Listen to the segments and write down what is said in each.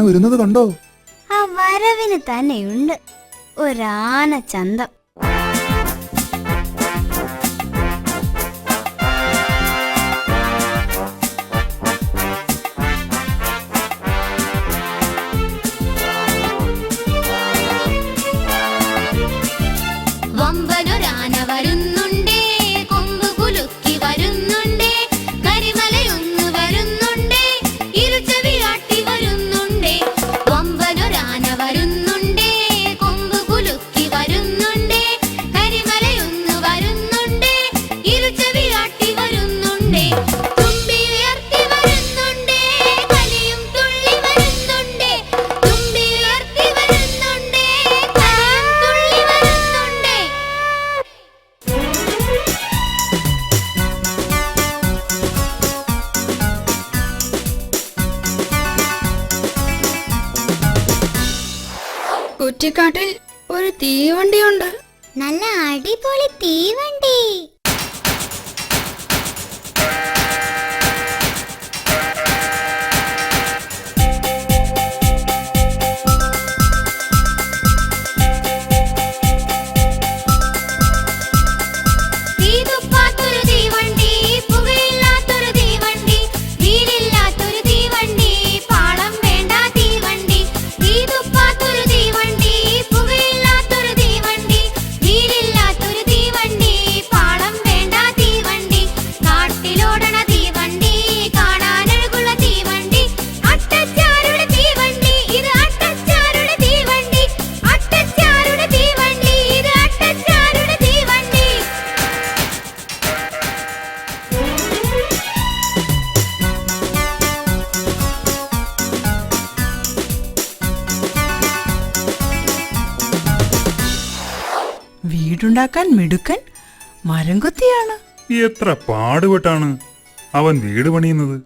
ആന വരുന്നത് കണ്ടോ ആ വരവിന് തന്നെയുണ്ട്. ഒരാന ചന്തം. കാട്ടിൽ ഒരു തീവണ്ടിയുണ്ട്. നല്ല അടിപൊളി തീവണ്ടി. വീടുണ്ടാക്കാൻ മിടുക്കൻ മരം എത്ര പാടുപെട്ടാണ് അവൻ വീട് പണിയുന്നത്.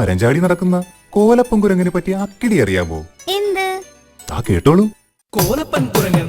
മരം ചാടി നടക്കുന്ന കോലപ്പൻ പറ്റി അക്കിടി അറിയാമോ എന്ത്? ആ കേട്ടോളൂ. കോലപ്പൻ കുരങ്ങൻ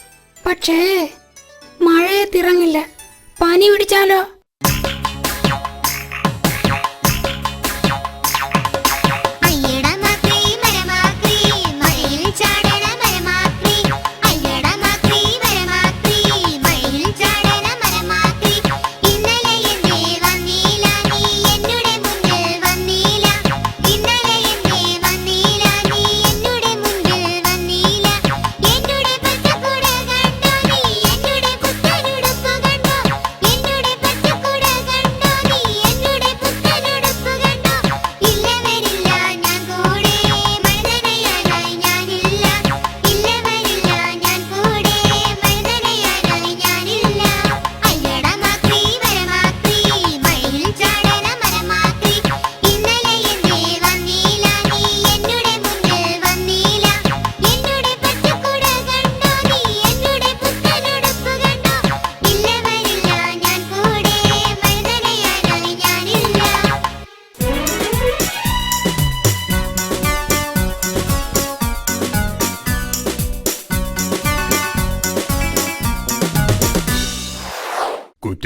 പക്ഷേ മഴയത്തിറങ്ങില്ല. പനി പിടിച്ചാലോ?